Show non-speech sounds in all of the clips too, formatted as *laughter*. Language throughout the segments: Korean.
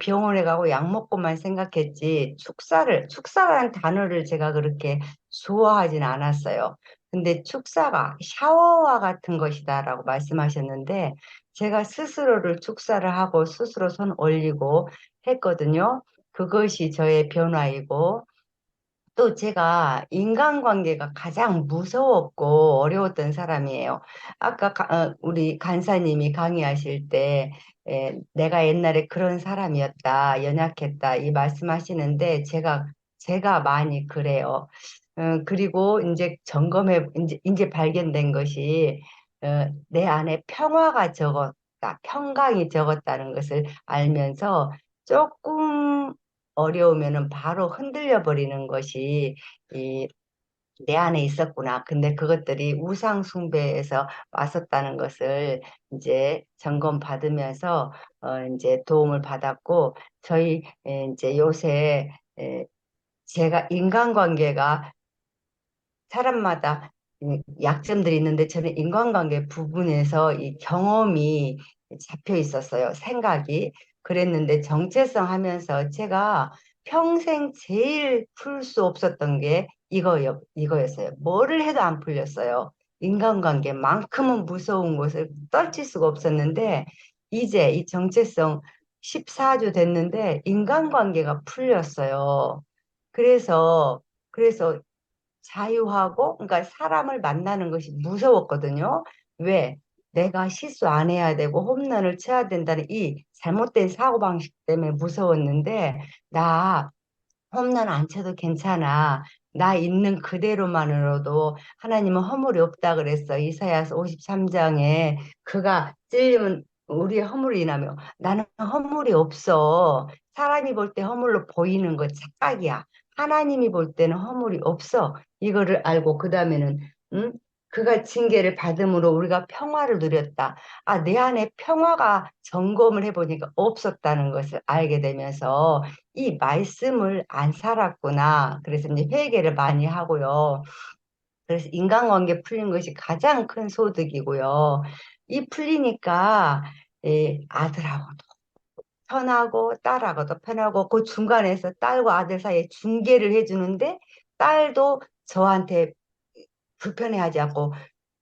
병원에 가고 약 먹고만 생각했지 축사를 축사라는 단어를 제가 그렇게 좋아하진 않았어요. 근데 축사가 샤워와 같은 것이다라고 말씀하셨는데 제가 스스로를 축사를 하고 스스로 손 올리고 했거든요. 그것이 저의 변화이고 또 제가 인간관계가 가장 무서웠고 어려웠던 사람이에요. 아까 가- 어, 우리 간사님이 강의하실 때 에, 내가 옛날에 그런 사람이었다, 연약했다 이 말씀하시는데 제가 제가 많이 그래요. 어, 그리고 이제 점검해 이제 이제 발견된 것이 어, 내 안에 평화가 적었다, 평강이 적었다는 것을 알면서 조금 어려우면은 바로 흔들려 버리는 것이 이 내 안에 있었구나. 근데 그것들이 우상 숭배에서 왔었다는 것을 이제 점검 받으면서 어 이제 도움을 받았고 저희 에, 이제 요새 에, 제가 인간관계가 사람마다 이 약점들이 있는데 저는 인간관계 부분에서 이 경험이 잡혀 있었어요. 생각이. 그랬는데 정체성 하면서 제가 평생 제일 풀 수 없었던 게 이거요, 이거였어요. 뭐를 해도 안 풀렸어요. 인간관계만큼은 무서운 것을 떨칠 수가 없었는데 이제 이 정체성 14주 됐는데 인간관계가 풀렸어요. 그래서 그래서 자유하고, 그러니까 사람을 만나는 것이 무서웠거든요. 왜? 내가 실수 안 해야 되고 홈런을 쳐야 된다는 이 잘못된 사고방식 때문에 무서웠는데, 나 홈런 안 쳐도 괜찮아. 나 있는 그대로만으로도 하나님은 허물이 없다 그랬어. 이사야서 53장에 그가 찔리면 우리의 허물이 나며 나는 허물이 없어. 사람이 볼 때 허물로 보이는 거 착각이야. 하나님이 볼 때는 허물이 없어. 이거를 알고 그 다음에는 음? 그가 징계를 받음으로 우리가 평화를 누렸다. 아, 내 안에 평화가 점검을 해보니까 없었다는 것을 알게 되면서 이 말씀을 안 살았구나. 그래서 이제 회개를 많이 하고요. 그래서 인간관계 풀린 것이 가장 큰 소득이고요. 이 풀리니까 예, 아들하고도 편하고 딸하고도 편하고 그 중간에서 딸과 아들 사이에 중개를 해주는데 딸도 저한테 불편해하지 않고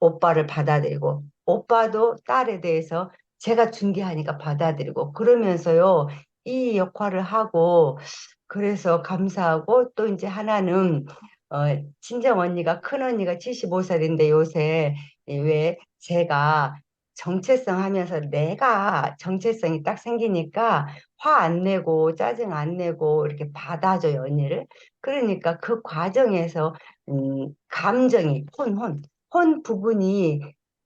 오빠를 받아들이고 오빠도 딸에 대해서 제가 중개하니까 받아들이고 그러면서요 이 역할을 하고 그래서 감사하고 또 이제 하나는 어 친정 언니가 큰 언니가 75살인데 요새 왜 제가 정체성 하면서 내가 정체성이 딱 생기니까 화 안 내고 짜증 안 내고 이렇게 받아줘요 언니를 그러니까 그 과정에서 음, 감정이 혼, 혼, 혼 부분이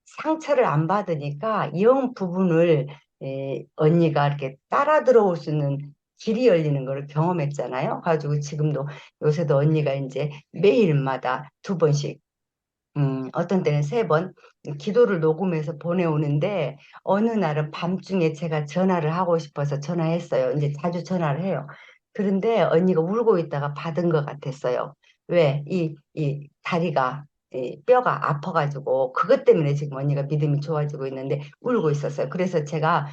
상처를 안 받으니까 영 부분을 에, 언니가 이렇게 따라 들어올 수 있는 길이 열리는 걸 경험했잖아요. 가지고 지금도 요새도 언니가 이제 매일마다 두 번씩 음, 어떤 때는 세 번 기도를 녹음해서 보내오는데 어느 날은 밤중에 제가 전화를 하고 싶어서 전화했어요. 이제 자주 전화를 해요. 그런데 언니가 울고 있다가 받은 것 같았어요. 왜? 이, 이 다리가 이 뼈가 아파가지고 그것 때문에 지금 언니가 믿음이 좋아지고 있는데 울고 있었어요. 그래서 제가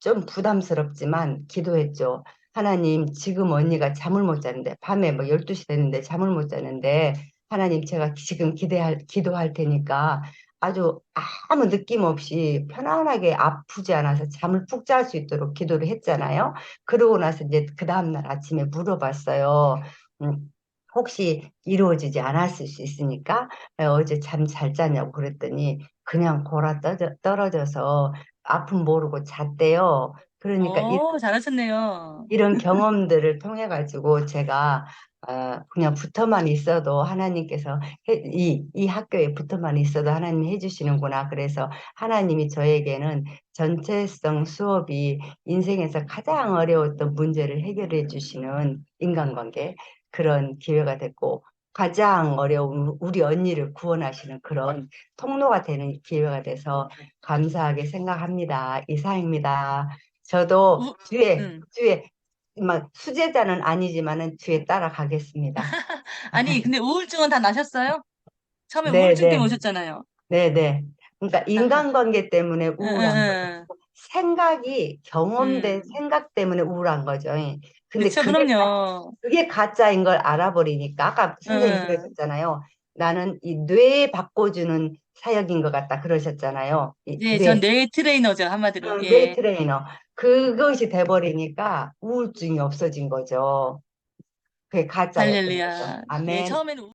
좀 부담스럽지만 기도했죠. 하나님, 지금 언니가 잠을 못 자는데, 밤에 뭐 12시 됐는데 잠을 못 자는데, 하나님, 제가 지금 기대할, 기도할 테니까 아주 아무 느낌 없이 편안하게 아프지 않아서 잠을 푹 잘 수 있도록 기도를 했잖아요. 그러고 나서 이제 그 다음날 아침에 물어봤어요. 음, 혹시 이루어지지 않았을 수 있으니까 어, 어제 잠 잘 잤냐고 그랬더니 그냥 골아 떠져- 떨어져 서 아픔 모르고 잤대요. 그러니까 이, 어, 잘하셨네요. 이런 경험들을 통해 가지고 제가 어, 그냥 붙어만 있어도 하나님께서 해- 이, 이 학교에 붙어만 있어도 하나님이 해주시는구나. 그래서 하나님이 저에게는 전체성 수업이 인생에서 가장 어려웠던 문제를 해결해 주시는 인간관계 그런 기회가 됐고 가장 어려운 우리 언니를 구원하시는 그런 통로가 되는 기회가 돼서 감사하게 생각합니다. 이상입니다. 저도 우, 뒤에 음. 뒤에 막 수제자는 아니지만은 뒤에 따라가겠습니다. *laughs* 아니, 근데 우울증은 다 나셨어요? 처음에 네, 우울증 때문에 네, 오셨잖아요. 네, 네. 그러니까 아하. 인간관계 때문에 우울한. 응. 생각이 경험된 음. 생각 때문에 우울한 거죠. 예. 근데 그쵸, 그게, 가- 그럼요. 그게 가짜인 걸 알아버리니까 아까 선생님 음. 그러셨잖아요. 나는 이뇌 바꿔주는 사역인 것 같다 그러셨잖아요. 이 예, 뇌, 전 뇌 트레이너죠, 한마디로. 어, 뇌 예. 트레이너. 그것이 돼버리니까 우울증이 없어진 거죠. 그게 거죠. 할렐루야. 예, 아멘. 처음에는